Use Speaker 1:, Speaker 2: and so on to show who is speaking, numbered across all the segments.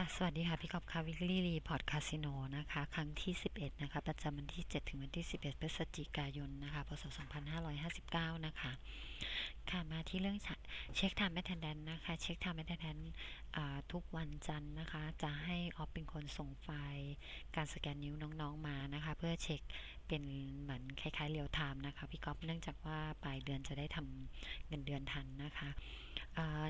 Speaker 1: ค่ะ สวัสดีค่ะ พี่กอบค่ะวิกฤตรีพอร์ตคาสิโนนะคะ ครั้งที่ 11 นะคะ ประจำวันที่ 7 ถึงวันที่ 11 พฤศจิกายน นะคะ พศ 2559 นะคะค่ะมา ที่เรื่องเช็คไทม์แมทแทนแดนนะคะเช็คไทม์แมทแทนแดนทุกวันจันทร์นะคะ จะให้ออฟเป็นคนส่งไฟล์การสแกนนิ้วน้องๆมานะคะ เพื่อเช็คเป็นเหมือนคล้ายๆเรียลไทม์นะคะพี่ก๊อฟเนื่องจากว่าปลายเดือนจะได้ทำเงินเดือนทันนะคะ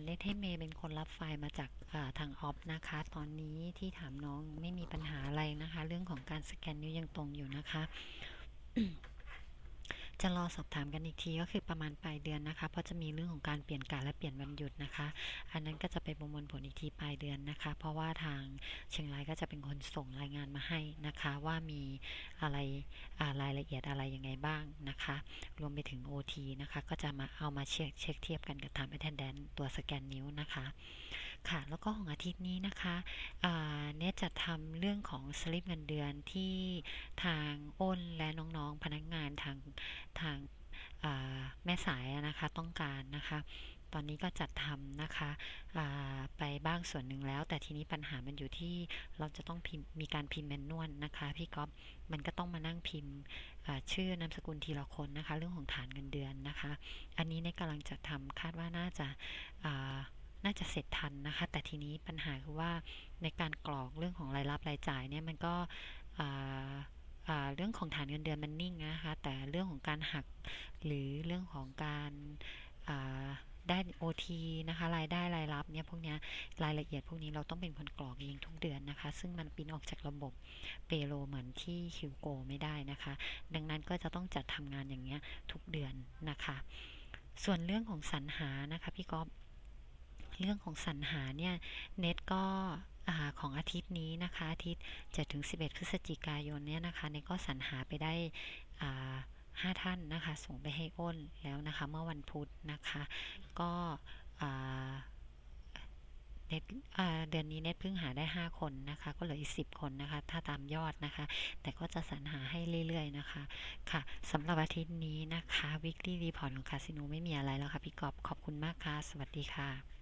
Speaker 1: เนทให้เมย์เป็นคนรับไฟล์มาจากทางออฟนะคะ ตอนนี้ที่ถามน้องไม่มีปัญหาอะไรนะคะ เรื่องของการสแกนนิ้วยังตรงอยู่นะคะ จะรอสอบถามกันอีกทีก็คือประมาณปลายเดือนนะคะ เพราะจะมีเรื่องของการเปลี่ยนการและเปลี่ยนวันหยุดนะคะ อันนั้นก็จะไปประมวลผลอีกทีปลายเดือนนะคะ เพราะว่าทางเชียงรายก็จะเป็นคนส่งรายงานมาให้นะคะ ว่ามีอะไรรายละเอียดอะไรยังไงบ้างนะคะ รวมไปถึง OT นะคะ ก็จะมาเอามาเช็คเช็คเทียบกันกับทาง attendant ตัวสแกนนิ้วนะคะ ค่ะ แล้วก็ของอาทิตย์นี้นะคะเนตจะทำเรื่องของสลิปเงินเดือนที่ทางอ้นและน้องๆพนักงานทางทางแม่สายนะคะต้องการนะคะ ตอนนี้ก็จัดทำนะคะไปบ้างส่วนหนึ่งแล้ว แต่ทีนี้ปัญหามันอยู่ที่เราจะต้องพิมพ์มีการพิมพ์แมนนวลนะคะพี่ก๊อฟมันก็ต้องมานั่งพิมพ์ชื่อนามสกุลทีละคนนะคะ เรื่องของฐานเงินเดือนนะคะ อันนี้ในกำลังจะทำคาดว่าน่าจะ น่าจะเสร็จทันนะคะ แต่ทีนี้ปัญหาคือว่าในการกรอกเรื่องของรายรับรายจ่ายเนี่ยมันก็เรื่องของฐานเงินเดือนมันนิ่งนะคะ แต่เรื่องของการหักหรือเรื่องของการได้ OT นะคะ รายได้รายรับเนี่ยพวกนี้รายละเอียดพวกนี้เราต้องเป็นคนกรอกเองทุกเดือนนะคะ ซึ่งมันปินออกจากระบบเปโลเหมือนที่คิวโกไม่ได้นะคะ ดังนั้นก็จะต้องจัดทำงานอย่างเงี้ยทุกเดือนนะคะ ส่วนเรื่องของสรรหานะคะพี่ก๊อฟ เรื่องของสรรหาเนี่ยเน็ตก็ของอาทิตย์นี้นะคะอาทิตย์7ถึง11 พฤศจิกายนเนี่ยนะคะเน็ตก็สรรหาไปได้ห้าท่านนะคะ ส่งไปให้อ้นแล้วนะคะ เมื่อวันพุธนะคะ ก็เน็ตเดือนนี้เน็ตเพิ่งหาได้ 5 คนนะคะ ก็เหลืออีก 10 คนนะคะ ถ้าตามยอดนะคะ แต่ก็จะสรรหาให้เรื่อยๆนะคะ ค่ะสำหรับอาทิตย์นี้นะคะ weekly report ของคาสิโนไม่มีอะไรแล้วค่ะ พี่กอบขอบคุณมากค่ะ สวัสดีค่ะ